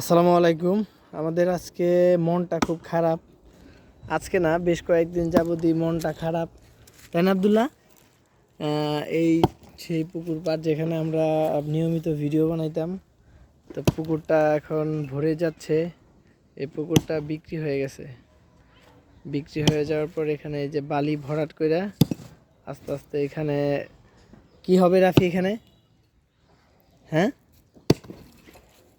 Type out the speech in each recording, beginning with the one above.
আসসালামু আলাইকুম। আমাদের আজকে মনটা খুব খারাপ। আজকে না বেশ কয়েকদিন যাবতই মনটা খারাপ। তাই না, আবদুল্লাহ? এই সেই পুকুর পাড় যেখানে আমরা নিয়মিত ভিডিও বানাইতাম, তো পুকুরটা এখন ভরে যাচ্ছে। এই পুকুরটা বিক্রি হয়ে গেছে। বিক্রি হয়ে যাওয়ার পর এখানে যে বালি ভরাট করে আস্তে আস্তে এখানে কি হবে রাফি এখানে? হ্যাঁ?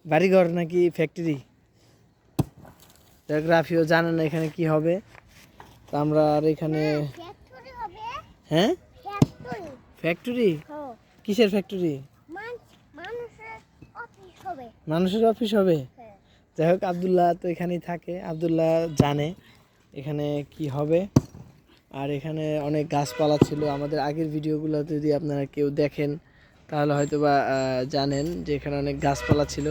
বাড়িঘর নাকি ফ্যাক্টরি রাফিও জানে না এখানে কি হবে। তা আমরা আর এখানে হ্যাঁ? ফ্যাক্টরি কিসের ফ্যাক্টরি মানুষের অফিস হবে। মানুষের অফিস হবে? হ্যাঁ। যাই হোক আবদুল্লাহ তো এখানেই থাকে। আবদুল্লাহ জানে এখানে কি হবে। আর এখানে অনেক গাছপালা ছিল। আমাদের আগের ভিডিওগুলো যদি আপনারা কেউ দেখেন তাহলে হয়তো বা জানেন যে এখানে অনেক গাছপালা ছিল।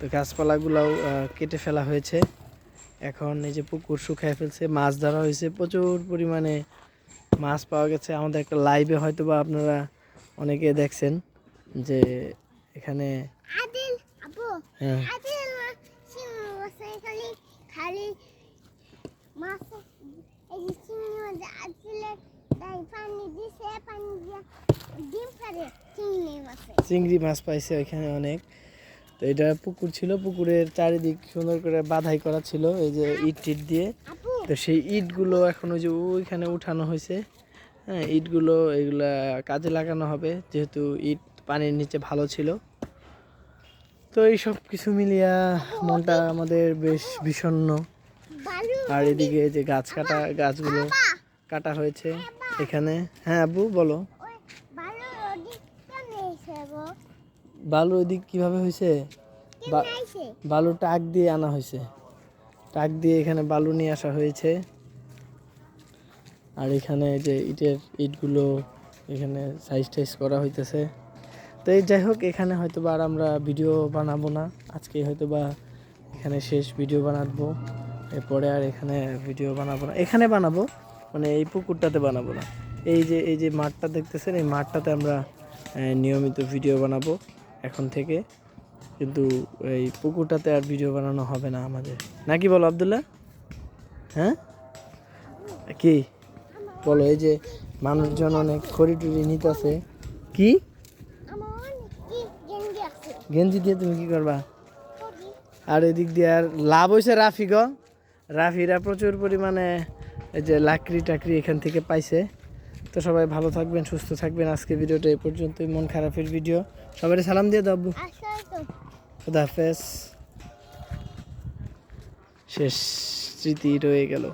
তো গাছপালাগুলোও কেটে ফেলা হয়েছে। এখন এই যে পুকুর শুকায় ফেলছে মাছ ধরা হয়েছে প্রচুর পরিমাণে মাছ পাওয়া গেছে। আমাদের একটা লাইভে হয়তো বা আপনারা অনেকে দেখছেন যে এখানে হ্যাঁ। খালি মাছ এই চিংড়ি মাছ পাইছে ওইখানে অনেক। তো এটা পুকুর ছিল, পুকুরের চারিদিক সুন্দর করে বাধাই করা ছিল, এই যে ইট টিট দিয়ে। তো সেই ইটগুলো এখন ওই যে ওইখানে উঠানো হয়েছে। হ্যাঁ ইটগুলো এগুলা কাজে লাগানো হবে, যেহেতু ইট পানির নিচে ভালো ছিল। তো এই সব কিছু মিলিয়া মনটা আমাদের বেশ বিষণ্ণ। বালু আর এদিকে যে গাছ কাটা, গাছগুলো কাটা হয়েছে এখানে। হ্যাঁ আব্বু, বলো। বালু ওইদিক কীভাবে হয়েছে বালু টাক দিয়ে আনা হয়েছে টাক দিয়ে এখানে বালু নিয়ে আসা হয়েছে। আর এখানে যে ইটের ইটগুলো এখানে সাইজ টাইজ করা হইতেছে। তো এই যাই হোক এখানে হয়তো বা আর আমরা ভিডিও বানাবো না। আজকে হয়তো বা এখানে শেষ ভিডিও বানাবো। এরপরে আর এখানে ভিডিও বানাবো না। এখানে বানাবো মানে এই পুকুরটাতে বানাবো না। এই যে এই যে মাঠটা দেখতেছেন এই মাঠটাতে আমরা নিয়মিত ভিডিও বানাবো। এখন থেকে। কিন্তু এই পুকুরটাতে আর ভিডিও বানানো হবে না আমাদের। নাকি বলো আবদুল্লাহ? হ্যাঁ? কি? বলো, এই যে মানুষজন অনেক খড়ি টুড়ি নিতেছে। কি? গেঞ্জি দিয়ে তুমি কি করবা? আর এদিক দিয়ে আর লাভ হয়েছে রাফি গো। রাফিরা প্রচুর পরিমাণে এই যে লাকড়ি টাকরি এখান থেকে পাইছে। তো সবাই ভালো থাকবেন সুস্থ থাকবেন। আজকে ভিডিওটা এ পর্যন্তই। মন খারাপের ভিডিও। সবাই সালাম দিয়ে দাও আব্বু। খুদা হাফেজ। শেষ স্মৃতি রয়ে গেল।